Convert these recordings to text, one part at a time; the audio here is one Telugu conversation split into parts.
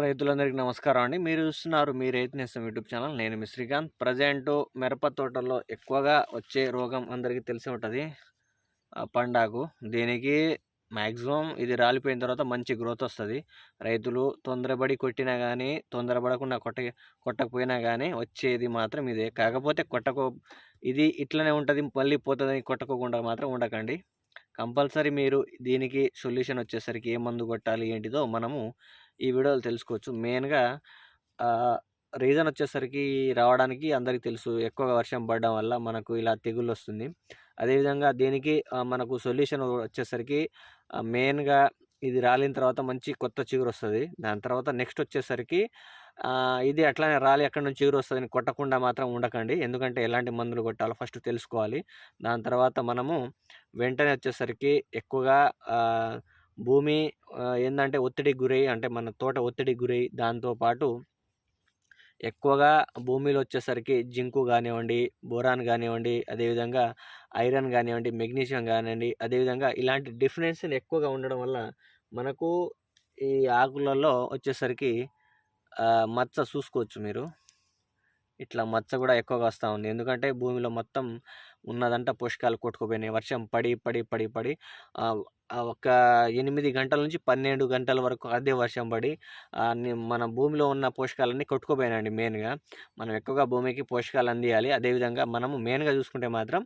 రైతులందరికీ నమస్కారం అండి. మీరు చూస్తున్నారు మీ రైతు నేస్తం యూట్యూబ్ ఛానల్. నేను మీ శ్రీకాంత్. ప్రజెంట్ మిరప తోటల్లో ఎక్కువగా వచ్చే రోగం అందరికీ తెలిసి ఉంటుంది. పండాకు. దీనికి మ్యాక్సిమం ఇది రాలిపోయిన తర్వాత మంచి గ్రోత్ వస్తుంది. రైతులు తొందరపడి కొట్టినా కానీ తొందరపడకుండా కొట్ట కొట్టకపోయినా కానీ వచ్చేది మాత్రం ఇదే. కాకపోతే కొట్టకో ఇది ఇట్లనే ఉంటుంది మళ్ళీ పోతుందని కొట్టకోకుండా మాత్రం ఉండకండి. కంపల్సరీ మీరు దీనికి సొల్యూషన్ వచ్చేసరికి ఏ మందు కొట్టాలి ఏంటిదో మనము ఈ వీడియోలు తెలుసుకోవచ్చు. మెయిన్గా రీజన్ వచ్చేసరికి రావడానికి అందరికీ తెలుసు. ఎక్కువగా వర్షం పడడం వల్ల మనకు ఇలా తెగుళ్ళు వస్తుంది అదేవిధంగా దీనికి మనకు సొల్యూషన్ వచ్చేసరికి మెయిన్గా ఇది రాలిన తర్వాత మంచి కొత్త చిగురు వస్తుంది దాని తర్వాత నెక్స్ట్ వచ్చేసరికి ఇది అట్లానే రాలి ఎక్కడి నుంచి చిగురు వస్తుందని కొట్టకుండా మాత్రం ఉండకండి. ఎందుకంటే ఎలాంటి మందులు కొట్టాలో ఫస్ట్ తెలుసుకోవాలి. దాని తర్వాత మనము వెంటనే వచ్చేసరికి ఎక్కువగా భూమి ఏంటంటే ఏందంటే ఒత్తిడికి గురై అంటే మన తోట ఒత్తిడికి గురై దాంతోపాటు ఎక్కువగా భూమిలో వచ్చేసరికి జింకు కానివ్వండి బోరాన్ కానివ్వండి అదేవిధంగా ఐరన్ కానివ్వండి మెగ్నీషియం కానివ్వండి అదేవిధంగా ఇలాంటి డిఫరెన్షన్ ఎక్కువగా ఉండడం వల్ల మనకు ఈ ఆకులలో వచ్చేసరికి మచ్చ చూసుకోవచ్చు మీరు. ఇట్లా మచ్చ కూడా ఎక్కువగా వస్తూ ఉంది. ఎందుకంటే భూమిలో మొత్తం ఉన్నదంట పోషకాలు కొట్టుకుపోయినాయి. వర్షం పడి పడి పడి పడి ఒక ఎనిమిది గంటల నుంచి పన్నెండు గంటల వరకు అదే వర్షం పడి మన భూమిలో ఉన్న పోషకాలన్నీ కొట్టుకుపోయినాయండి మెయిన్గా. మనం ఎక్కువగా భూమికి పోషకాలు అందియాలి. అదేవిధంగా మనము మెయిన్గా చూసుకుంటే మాత్రం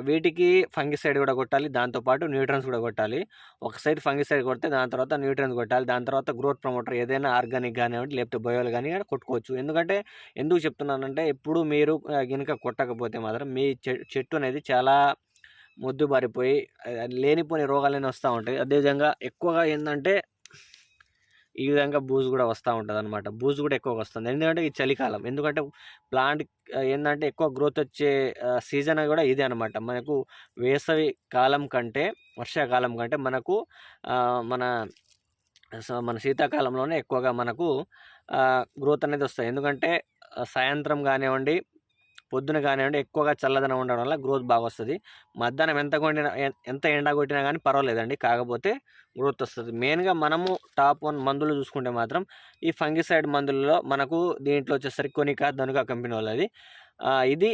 వీటికి ఫంగిసైడ్ కూడా కొట్టాలి దాంతోపాటు న్యూట్రన్స్ కూడా కొట్టాలి. ఒక సైడ్ ఫంగిసైడ్ కొడితే దాని తర్వాత న్యూట్రన్స్ కొట్టాలి దాని తర్వాత గ్రోత్ ప్రమోటర్ ఏదైనా ఆర్గానిక్ కానివ్వండి లేకపోతే బయోల్ కానీ కొట్టుకోవచ్చు. ఎందుకంటే ఎందుకు చెప్తున్నానంటే ఇప్పుడు మీరు కనుక కొట్టకపోతే మాత్రం మీ చె- చెట్టు అనేది చాలా మొద్దుబారిపోయి ఆ, లేనిపోని రోగాలన్నీ వస్తూ ఉంటాయి. అదేవిధంగా ఎక్కువగా ఏంటంటే ఈ విధంగా బూజు కూడా వస్తూ ఉంటుంది అనమాట బూజు కూడా ఎక్కువగా వస్తుంది. ఎందుకంటే ఇది చలికాలం. ఎందుకంటే ప్లాంట్ ఏంటంటే ఎక్కువ గ్రోత్ వచ్చే సీజన్ కూడా ఇదే అనమాట మనకు వేసవి కాలం కంటే వర్షాకాలం కంటే మనకు మన మన శీతాకాలంలోనే ఎక్కువగా మనకు గ్రోత్ అనేది వస్తుంది. ఎందుకంటే సాయంత్రం కానివ్వండి పొద్దున కానివ్వండి ఎక్కువగా చల్లదనం ఉండడం వల్ల గ్రోత్ బాగా వస్తుంది మధ్యాహ్నం ఎంత కొట్టినా ఎంత ఎండ కొట్టినా కానీ పర్వాలేదండి. కాకపోతే గ్రోత్ వస్తుంది. మెయిన్గా మనము టాప్ వన్ మందులు చూసుకుంటే మాత్రం ఈ ఫంగిసైడ్ మందులలో మనకు దీంట్లో వచ్చేసరికి కొనిక ధనుక కంపెనీ వాళ్ళది. ఇది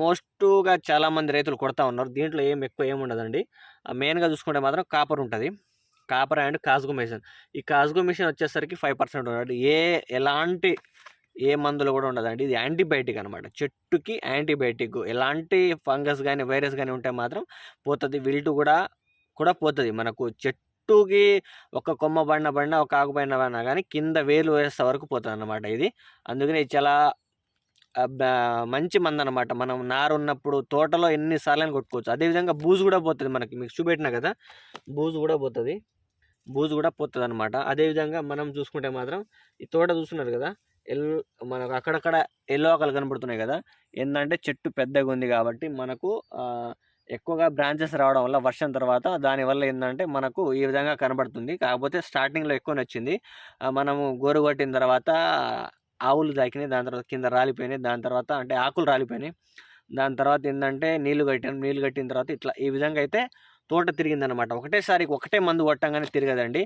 మోస్ట్గా చాలామంది రైతులు కొడతా ఉన్నారు. దీంట్లో ఏం ఎక్కువ ఏమి ఉండదండి. మెయిన్గా చూసుకుంటే మాత్రం కాపర్ ఉంటుంది. కాపర్ అండ్ కాస్గో మిషన్. ఈ కాస్గో మిషన్ వచ్చేసరికి ఫైవ్ పర్సెంట్ ఉన్నాడు ఏ ఎలాంటి ఏ మందులు కూడా ఉండదండి. ఇది యాంటీబయాటిక్ అనమాట చెట్టుకి యాంటీబయాటిక్. ఎలాంటి ఫంగస్ కానీ వైరస్ కానీ ఉంటే మాత్రం పోతుంది. విల్టు కూడా కూడా పోతుంది. మనకు చెట్టుకి ఒక కొమ్మ పడిన పడినా ఒక ఆకు పడిన పడినా కానీ కింద వేలు వేసే వరకు పోతుంది అనమాట ఇది. అందుకని ఇది చాలా మంచి మందు అనమాట మనం నారు ఉన్నప్పుడు తోటలో ఎన్నిసార్లు కొట్టుకోవచ్చు. అదేవిధంగా బూజు కూడా పోతుంది మనకి. మీకు చూపెట్టినా కదా? బూజు కూడా పోతుంది. బూజు కూడా పోతుంది అనమాట అదేవిధంగా మనం చూసుకుంటే మాత్రం ఈ తోట చూస్తున్నారు కదా? ఎల్ మనకు అక్కడక్కడ ఎల్లో ఆకలు కనబడుతున్నాయి కదా. ఏంటంటే చెట్టు పెద్దగా ఉంది కాబట్టి మనకు ఎక్కువగా బ్రాంచెస్ రావడం వల్ల వర్షం తర్వాత దానివల్ల ఏంటంటే మనకు ఈ విధంగా కనబడుతుంది. కాకపోతే స్టార్టింగ్లో ఎక్కువ నచ్చింది. మనము గోరు కొట్టిన తర్వాత ఆవులు తాకినాయి దాని తర్వాత కింద రాలిపోయినాయి. దాని తర్వాత అంటే ఆకులు రాలిపోయినాయి. దాని తర్వాత ఏంటంటే నీళ్ళు కట్టాను నీళ్ళు కట్టిన తర్వాత ఇట్లా ఈ విధంగా అయితే తోట తిరిగిందనమాట ఒకటేసారి ఒకటే మందు కొట్టంగానే తిరగదండి.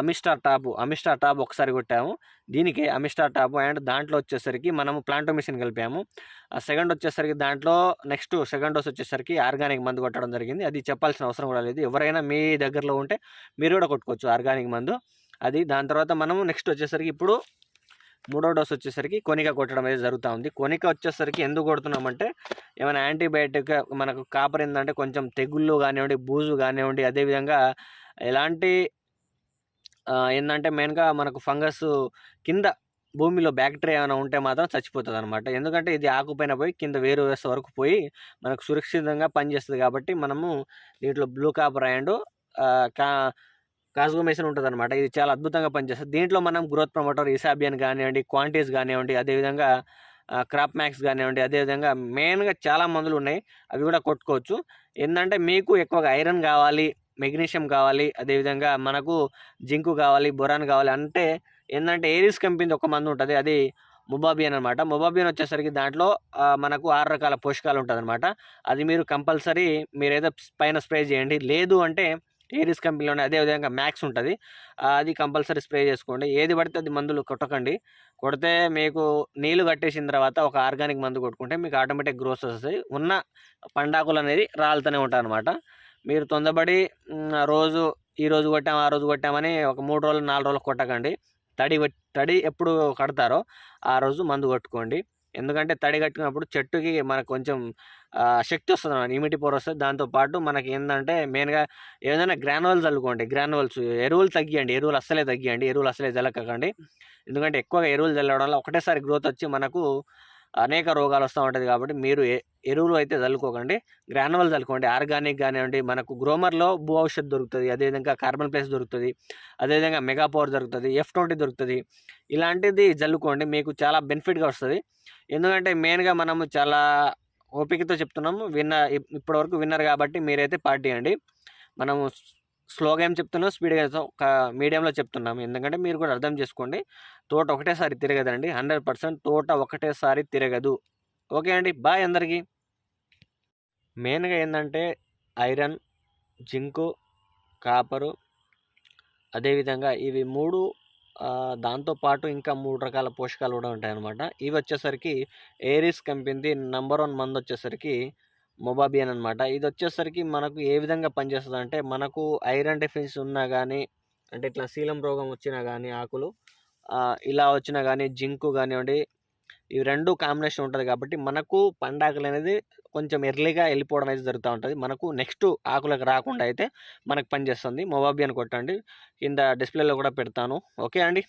అమిస్టార్ టాప్ అమిస్టార్ టాప్ ఒకసారి కొట్టాము. దీనికి అమిస్టార్ టాప్ అండ్ దాంట్లో వచ్చేసరికి మనము ప్లాంటోమిషన్ కలిపాము. ఆ సెకండ్ వచ్చేసరికి దాంట్లో నెక్స్ట్ సెకండ్ డోస్ వచ్చేసరికి ఆర్గానిక్ మందు కొట్టడం జరిగింది. అది చెప్పాల్సిన అవసరం కూడా లేదు. ఎవరైనా మీ దగ్గరలో ఉంటే మీరు కూడా కొట్టుకోవచ్చు ఆర్గానిక్ మందు. అది దాని తర్వాత మనము నెక్స్ట్ వచ్చేసరికి ఇప్పుడు మూడో డోస్ వచ్చేసరికి కొనిక కొట్టడం అనేది జరుగుతూ ఉంది. కొనిక వచ్చేసరికి ఎందుకు కొడుతున్నామంటే ఏమైనా యాంటీబయాటిక్ మనకు కాపర్ ఏంటంటే కొంచెం తెగుళ్ళు కానివ్వండి బూజు కానివ్వండి అదేవిధంగా ఎలాంటి ఏంటంటే మెయిన్గా మనకు ఫంగస్ కింద భూమిలో బ్యాక్టీరియా ఏమైనా ఉంటే మాత్రం చచ్చిపోతుంది అనమాట ఎందుకంటే ఇది ఆకుపైన పోయి కింద వేరు వేసే వరకు పోయి మనకు సురక్షితంగా పనిచేస్తుంది కాబట్టి మనము దీంట్లో బ్లూ కాపర్ అండ్ కా కాస్గోమేషన్ ఉంటుంది అనమాట ఇది చాలా అద్భుతంగా పనిచేస్తుంది. దీంట్లో మనం గ్రోత్ ప్రమోటర్ ఇసాబియన్ కానివ్వండి క్వాంటిటీస్ కానివ్వండి అదేవిధంగా క్రాప్ మ్యాక్స్ కానివ్వండి అదేవిధంగా మెయిన్గా చాలా మందులు ఉన్నాయి. అవి కూడా కొట్టుకోవచ్చు. ఏంటంటే మీకు ఎక్కువగా ఐరన్ కావాలి మెగ్నీషియం కావాలి అదేవిధంగా మనకు జింకు కావాలి బొరాన్ కావాలి అంటే ఏంటంటే ఏరిస్ కంపెనీ ఒక మందు ఉంటుంది. అది ముబాబియన్ అనమాట ముబాబియన్ వచ్చేసరికి దాంట్లో మనకు ఆరు రకాల పోషకాలు ఉంటుంది అనమాట అది మీరు కంపల్సరీ మీరు ఏదో పైన స్ప్రే చేయండి. లేదు అంటే ఏరిస్ కంపెనీలోనే అదేవిధంగా మ్యాక్స్ ఉంటుంది. అది కంపల్సరీ స్ప్రే చేసుకోండి. ఏది పడితే అది మందులు కొట్టకండి. కొడితే మీకు నీళ్ళు కట్టేసిన తర్వాత ఒక ఆర్గానిక్ మందు కొట్టుకుంటే మీకు ఆటోమేటిక్ గ్రోత్ వస్తుంది. ఉన్న పండాకులు అనేది రాలుతూనే ఉంటాయి అనమాట మీరు తొందరపడి రోజు ఈ రోజు కొట్టాం ఆ రోజు కొట్టామని ఒక మూడు రోజులు నాలుగు రోజులు కొట్టకండి. తడి తడి ఎప్పుడు కడతారో ఆ రోజు మందు కొట్టుకోండి. ఎందుకంటే తడి కట్టినప్పుడు చెట్టుకి మనకు కొంచెం శక్తి వస్తుంది అనమాట ఇమ్యూనిటీ పవర్ వస్తుంది. దాంతోపాటు మనకి ఏంటంటే మెయిన్గా ఏదైనా గ్రానువల్స్ చల్లుకోండి. గ్రానువల్స్ ఎరువులు తగ్గియండి. ఎరువులు అస్సలే తగ్గియండి. ఎరువులు అస్సలే జల్లకండి ఎందుకంటే ఎక్కువగా ఎరువులు చల్లడం వల్ల ఒకటేసారి గ్రోత్ వచ్చి మనకు అనేక రోగాలు వస్తూ ఉంటుంది కాబట్టి మీరు ఎ- ఎరువులు అయితే చల్లుకోకండి. గ్రానువల్ చల్లుకోండి. ఆర్గానిక్ కానివ్వండి మనకు గ్రోమర్లో భూ ఔషధ్ దొరుకుతుంది అదేవిధంగా కార్బన్ ప్లేస్ దొరుకుతుంది అదేవిధంగా మెగా పవర్ దొరుకుతుంది ఎఫ్ ట్వంటీ దొరుకుతుంది. ఇలాంటిది చల్లుకోండి మీకు చాలా బెనిఫిట్గా వస్తుంది. ఎందుకంటే మెయిన్గా మనము చాలా ఓపికతో చెప్తున్నాము విన్న ఇప్పటివరకు విన్నర్ కాబట్టి మీరైతే పార్టీ అండి మనము స్లోగా ఏం చెప్తున్నాం స్పీడ్గా ఒక మీడియంలో చెప్తున్నాము. ఎందుకంటే మీరు కూడా అర్థం చేసుకోండి. తోట ఒకటేసారి తిరగదండి. హండ్రెడ్ పర్సెంట్ తోట ఒకటేసారి తిరగదు. ఓకే అండి. బాయ్ అందరికీ. మెయిన్గా ఏంటంటే ఐరన్ జింకు కాపరు అదేవిధంగా ఇవి మూడు దాంతోపాటు ఇంకా మూడు రకాల పోషకాలు కూడా ఉంటాయన్నమాట. ఇవి వచ్చేసరికి ఏరిస్ కంపెనీది నంబర్ వన్ మందు వచ్చేసరికి మొబాబియన్ అనమాట ఇది వచ్చేసరికి మనకు ఏ విధంగా పనిచేస్తుంది అంటే మనకు ఐరన్ డెఫిషియన్సీ ఉన్నా కానీ అంటే ఇట్లా శీలం రోగం వచ్చినా కానీ ఆకులు ఇలా వచ్చినా కానీ జింకు కానివ్వండి ఇవి రెండు కాంబినేషన్ ఉంటుంది కాబట్టి మనకు పండాకులు అనేది కొంచెం ఎర్లీగా వెళ్ళిపోవడం అయితే జరుగుతూ ఉంటుంది. మనకు నెక్స్ట్ ఆకులకు రాకుండా అయితే మనకు పనిచేస్తుంది. మొబాబియన్ కొట్టండి. కింద డిస్ప్లేలో కూడా పెడతాను. ఓకే అండి?